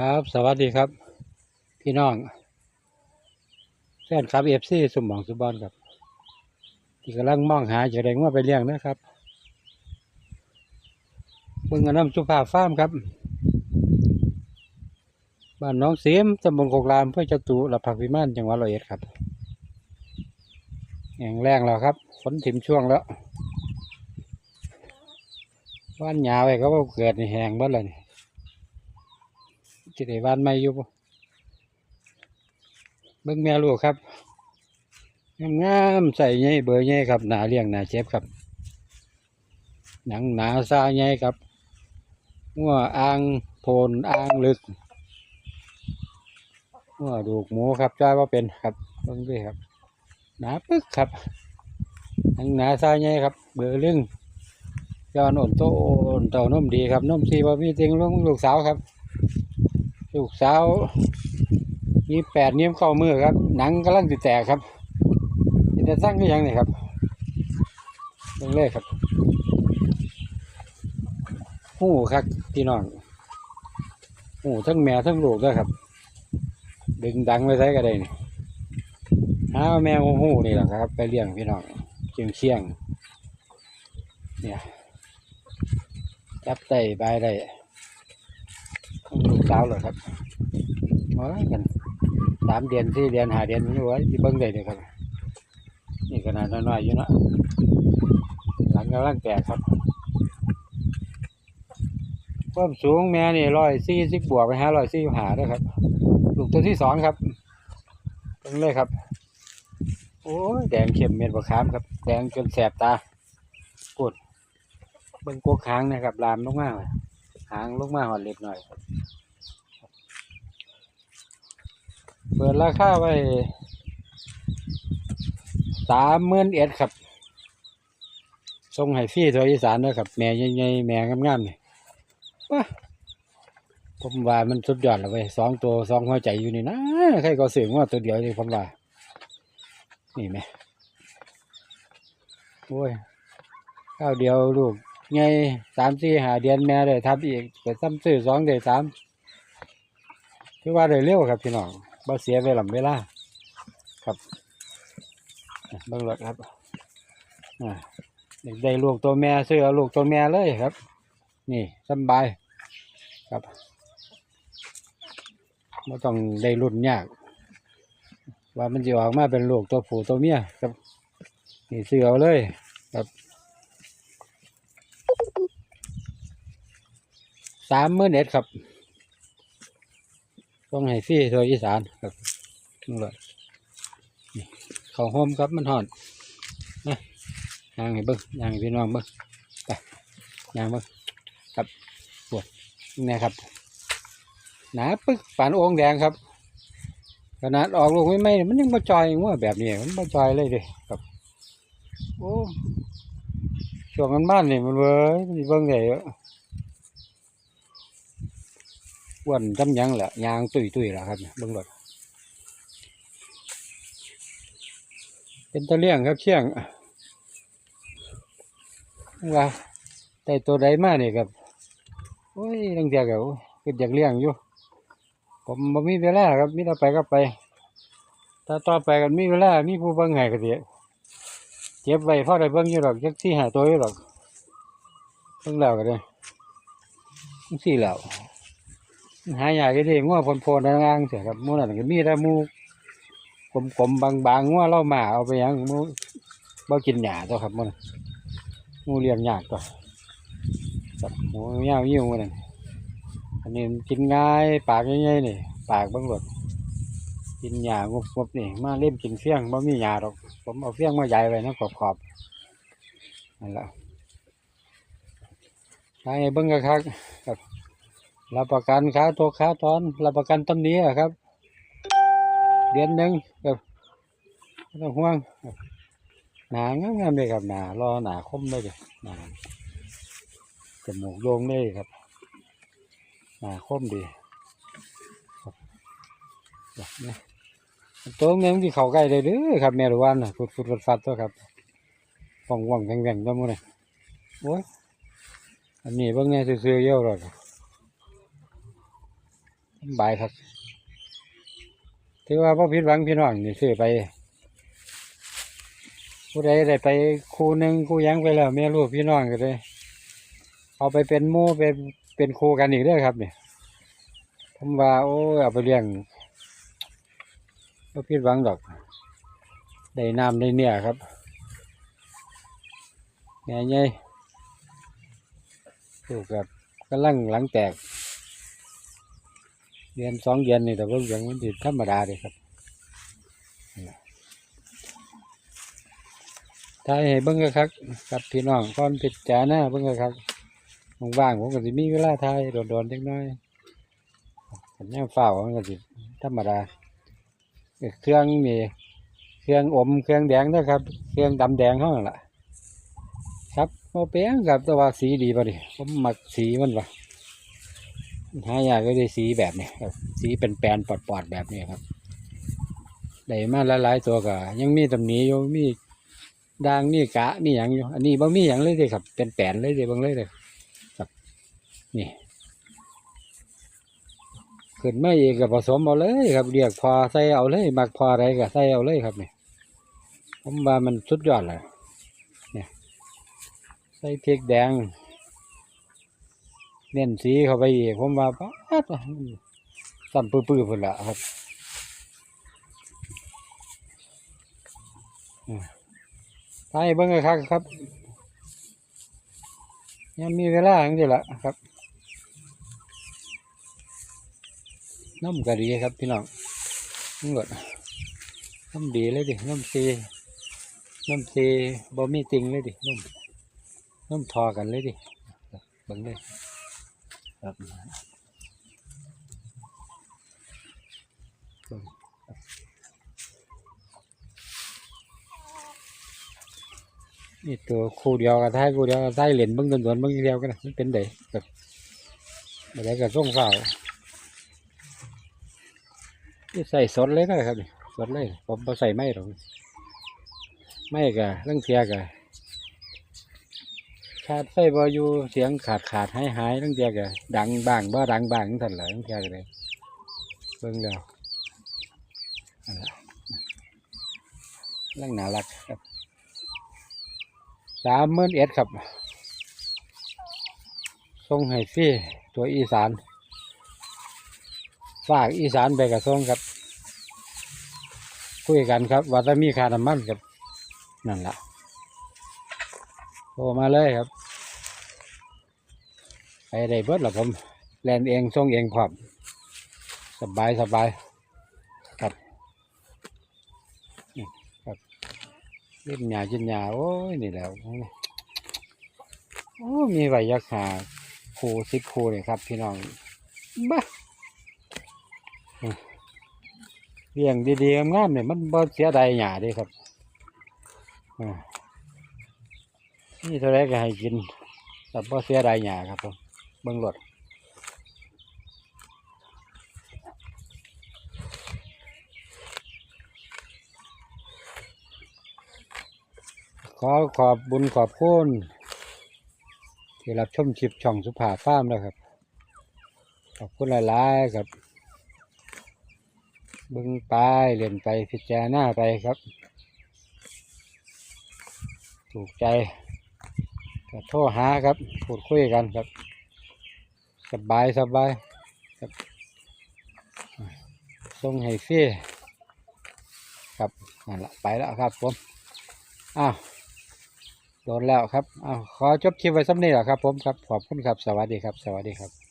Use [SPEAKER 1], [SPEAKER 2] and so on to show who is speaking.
[SPEAKER 1] ครับ สวัสดีครับ พี่น้องแฟนครับเอฟซีสมองสุบอนครับ ที่กำลังมองหาจะได้ว่าไปเลี้ยงนะครับเบิ่งนน้ำสุภาพฟาร์มครับบ้านน้องเสียมตำบลโคกรามเพื่อจตุรพักษ์วิมานจังหวัดร้อยเอ็ดครับแห่งแรงแล้วครับฝนถิ่มช่วงแล้วว่านหยาไว้ก็ว่าเกิดในแหงเบิดเลยนี่ จะได้บ้านใหม่อยู่บ่เบิ่งแม่ลูกครับงามๆใส่ใหญ่เบอร์ใหญ่ครับหนาเลี้ยงหนาเจ็บครับ หนังหนาซาใหญ่ครับหัวอ่างโพนอ่างลึกหัวดูกหมูครับจ้าว่าเป็นครับเบิ่งด้วยครับ หนาปึ๊กครับหนังหนาซาใหญ่ครับ เบอร์ลึงยอนอ่อนโตอ่อนเต่านมดีครับนมซีบ่มีเต็งลูกลูกสาวครับ ลูกสาวมีแปดนิ้วเข้ามือครับ หนังกำลังติดแตกครับจะสร้างก็ยังนี่ครับเบิ่งเลยครับหูครับพี่น้องหูทั้งแม่ทั้งลูกด้วยครับ ดึงดังไปใช้ก็ได้นี่หาแมวหูนี่แหละครับ ไปเลี้ยงพี่น้องเชียงเชียงเนี่ยจับไตใบได้ของลูก สาวเหรอครับโอ้ยกันสามเดือนสี่เดือนห้าเดือนนี่ไว้ที่เบิ้งได้เลยครับ นี่ขนาดน้อยๆอยู่เนาะหลังกำลังแตกครับความสูงแม่นี่ร้อยสี่สิบบวกไปห้าร้อยสี่หาด้วยครับลูกตัวที่สองครับเบิ้งเลยครับ โอ้ยแดงเข้มเม็ดบะขามครับ แดงจนแสบตาปวดเบิ้งกวกหางนะครับ ลามลงมาเลยหางลงมาหอดเล็บหน่อยครับ เปิดราคาไว้สามหมื่นเอ็ดครับส่งให้ฟรีตัวอีสานด้วยครับ แม่ใหญ่ๆแม่งามๆนี่ว้าผมว่ามันสุดยอดแล้วเว้ยสองตัวสองหัวใจอยู่นี่นะใครก็เสียงว่าตัวเดียวนี่ผมว่า นี่ไหมโอ้ยข้าวเดียวลูกไงสามสี่หาเดือนแม่ได้ทับอีกไปซ้ำซื้อสองได้สามคือว่าได้เร็วครับพี่น้อง บ่เสียเวลาเวลาครับเบิ่งรถครับอ่าเด็กได้ลูกตัวแม่ซื้อเอาลูกตัวแม่เลยครับ นี่สบายครับไม่ต้องได้รุ่นยาก ว่ามันจะออกมาเป็นลูกตัวผู้ตัวเมียครับ นี่ซื้อเอาเลยสามมื่นเอ็ดครับ ต้องให้ฟรีตัวอีสานครับนี่เลยเข้าโฮมครับมันหอนนะยางให้เบิ้งยางให้พี่น้องเบิ้งไปยางเบิ้งครับปวดนี่ครับหนาปึ๊กปานองแดงครับขนาดออกลูกไม่ไม่มันยังมาจอยว่าแบบนี้มันมาจอยเลยเดิครับโอ้ช่วงกันบ้านนี่มันเว้ยมันเบิ้งไงเอะ อ้วนจำยังแหละยางตุยตุยแหละครับเบิ่งรถเป็นตะเลี่ยงครับเชี่ยงว่าแต่ตัวใดมาเนี่ยครับโอ้ยตั้งแต่ก็ก็อยากเลี้ยงอยู่ ผมบ่มีเวลาครับมีแต่ไปก็ไปถ้าต่อไปกันมีเวลามีผู้เบิ่งให้ก็สิเก็บไว้พอได้เบิ่งอยู่หรอกจักสี่หาตัวอยู่หรอกเบิ่งแล้วก็ได้สี่แล้ว หายากที่งัวพนโพนๆงางๆเสียครับมูนั่นก็มีแต่หมูกลมๆบางๆงัวเล่าหมาเอาไปยังหมูบ่กินหญ้าตัวครับหมันหมูเลี้ยงยากตัวครับหมูยวยิ่งมันนั่นอันนี้กินง่ายปากใหญ่ๆนี่ปากบิ่งรดกินหญ้างบๆนี่มาเล่มกินเฟี้ยงบ่มีหญ้าดอกผมเอาเฟี้ยงมาใหญ่ไว้นะขอบๆนั่นแหละให้เบิ่งคักครับ รับประกันค้าตัวค้าตอน รับประกันตำหนี้ครับ เดือนหนึ่งครับไม่ต้องห่วงหนางามงามๆเลยครับหนารอหนาคมเลยเลยหนาจมูกโยงเลยครับหนาคมดีแบบนี้ตัวเงี้ยที่เขาใกล้เลยเด้อครับแม่รวันนะฟุดฟุดฟัดฟัดตัวครับฟองว่องแหว่งๆตัวมันเลยโอ้ยอันนี้เบิ่งแน่ซื่อๆเยอะเลยบ บายครับ ถือว่าพ่อพิดหวังพี่น้องนี่ซื้อไป ผู้ใดได้ไปครูหนึ่งครูหยังไปแล้วแม่ลูกพี่น้องก็เลยเอาไปเป็นมู่เป็นเป็นครูกันอีกเด้อครับเนี่ยผมว่าโอ้ยเอาไปเลี้ยงพ่อพิดหวังดอก ได้น้ำได้เนี่ยครับแง่ใหญ่ลูกกับกำลังหลังแตก เดือนสองเดือนนี่แต่ว่าอย่างมันติธรรมดาเลยครับถ้าให้เบิ่งก็ครับกับพี่น้องก่อนพิจารณาเบิ่งก็ครับว่างๆผมก็สิมีเวลาถ่ายโดนๆจักน้อยผมยังเฝ้ามันก็สิธรรมดาเครื่องนี่เครื่องอมเครื่องแดงนะครับ เครื่องดำแดงเท่านั้นแหละครับโมเปียงครับแต่ว่าสีดีป่ะดิผมหมักสีมันว่ะ หายากก็ได้สีแบบนี้ครับ สีเป็นแปลนปอดๆแบบนี้ครับได้มาหลายๆตัวก็ยังมีตำหนิอยู่มีด่างมีกะมีอย่างอยู่อันนี้บ่มีอย่างเลยเด้ครับ เป็นแปลนเลยเด้เบางเลยเลยครับ นี่ขึ้นไมาอีกก็ผสมเอาเลยครับเรียกพอใส่เอาเลยมักพออะไรก็ใส่เอาเลยครับนี่ผมว่ามันสุดยอดเลยเนี่ยใส่พริกแดง เน้นสีเข้าไปอีกผมว่าป๊าดสั่นปื้อๆพุ่นละครับอืมไปเบิ่งเลยครับครับ ยังมีเวลาอย่างเดียวละครับน้ำกะดีครับพี่น้องน้ำกดน้ำดีเลยดิน้ำซีน้ำซีบ่มีติงเลยดิน้ำน้ำทอกันเลยดิเบิ่งเลย ครับนี่ตัวคู่เดียวกับท้ายคู่เดียวกับท้ายเหรียญเบิ้งดวนๆเบิ้งเดียวกันนะมันเป็นเด็กแบบอะไรกับส่งเฝ้านี่ใส่สดเลยนะครับสดเลยผมไ่ใส่ไม่หรอกไม่กะเรื่องเทียกะ ขาดไฟบอยู่เสียงขาดขาดหายหายเรื่องเทียกะดังบ้างบ่ดังบ้างทันหละเรื่องเทียกะเลยเบิ่งแล้วนั่นล่ะเรื่องน่ารักครับสามหมื่นเอ็ดครับส่งให้ฟรีตัวอีสาน ฝากอีสานไปกับส่งครับ คุยกันครับว่าจะมีค่าน้ำมันครับนั่นละ โทรมาเลยครับ ไปได้เบิดหรอผมแลนเองส่งเองพร้อมสบายสบายครับครับเล่นหยาจินหยาโอ้ยนี่แล้วโอ้มีใบยักษ์หาคูซิกคูเลยครับ พี่น้องบ้าเลี้ยงดีๆงามๆเนี่ยมันบ่เสียดายหยาด้ครับอ่า นี่เท่าไรก็ให้กินแต่บ่เสียดายหยาครับผมเบิ่งรถขอขอบบุญขอบคุณที่รับชมคลิปช่องสุภาพฟาร์มนะครับ ขอบคุณหลายๆครับเบึงไปเรียนไปพิจารณาไปครับ ถูกใจ ก็โทรหาครับพูดคุยกันครับ สบายสบายครับส่งให้ฟรีครับนั่นละไปแล้วครับผมอ้าวโดนแล้วครับอ้าวขอจบคลิปไว้สักนี้แหละครับผมครับขอบคุณครับสวัสดีครับ สวัสดีครับ